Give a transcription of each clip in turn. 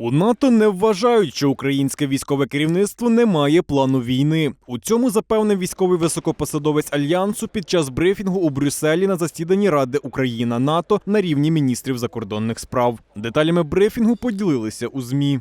У НАТО не вважають, що українське військове керівництво не має плану війни. У цьому запевнив військовий високопосадовець альянсу під час брифінгу у Брюсселі на засіданні Ради Україна НАТО на рівні міністрів закордонних справ. Деталями брифінгу поділилися у змі.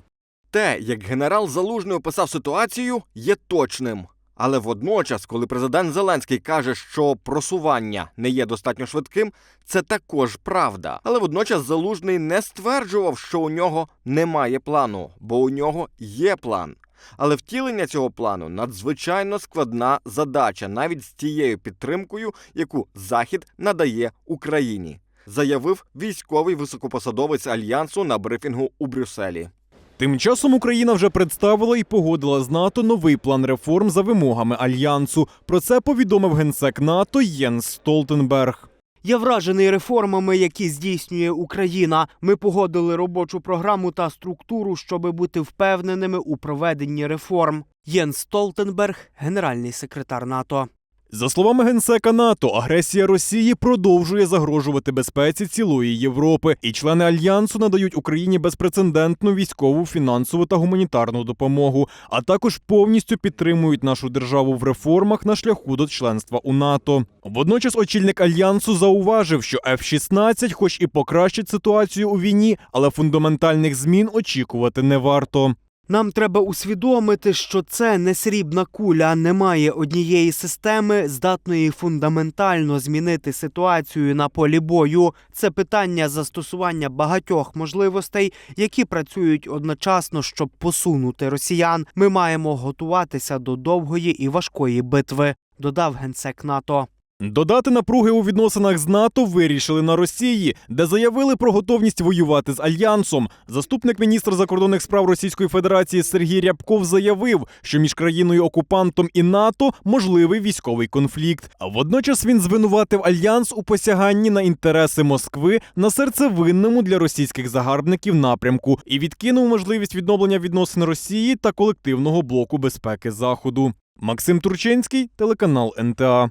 Те, як генерал Залужний описав ситуацію, є точним. Але водночас, коли президент Зеленський каже, що просування не є достатньо швидким, це також правда. Але водночас Залужний не стверджував, що у нього немає плану, бо у нього є план. Але втілення цього плану надзвичайно складна задача, навіть з тією підтримкою, яку Захід надає Україні, заявив військовий високопосадовець альянсу на брифінгу у Брюсселі. Тим часом Україна вже представила і погодила з НАТО новий план реформ за вимогами альянсу. Про це повідомив генсек НАТО Єнс Столтенберг. Я вражений реформами, які здійснює Україна. Ми погодили робочу програму та структуру, щоб бути впевненими у проведенні реформ. Єнс Столтенберг, генеральний секретар НАТО. За словами генсека НАТО, агресія Росії продовжує загрожувати безпеці цілої Європи, і члени альянсу надають Україні безпрецедентну військову, фінансову та гуманітарну допомогу, а також повністю підтримують нашу державу в реформах на шляху до членства у НАТО. Водночас очільник альянсу зауважив, що F-16 хоч і покращить ситуацію у війні, але фундаментальних змін очікувати не варто. Нам треба усвідомити, що це не срібна куля, немає однієї системи, здатної фундаментально змінити ситуацію на полі бою. Це питання застосування багатьох можливостей, які працюють одночасно, щоб посунути росіян. Ми маємо готуватися до довгої і важкої битви, додав генсек НАТО. Додати напруги у відносинах з НАТО вирішили на Росії, де заявили про готовність воювати з альянсом. Заступник міністра закордонних справ Російської Федерації Сергій Рябков заявив, що між країною окупантом і НАТО можливий військовий конфлікт. А водночас він звинуватив альянс у посяганні на інтереси Москви на серцевинному для російських загарбників напрямку і відкинув можливість відновлення відносин Росії та колективного блоку безпеки Заходу. Максим Турчинський, телеканал НТА.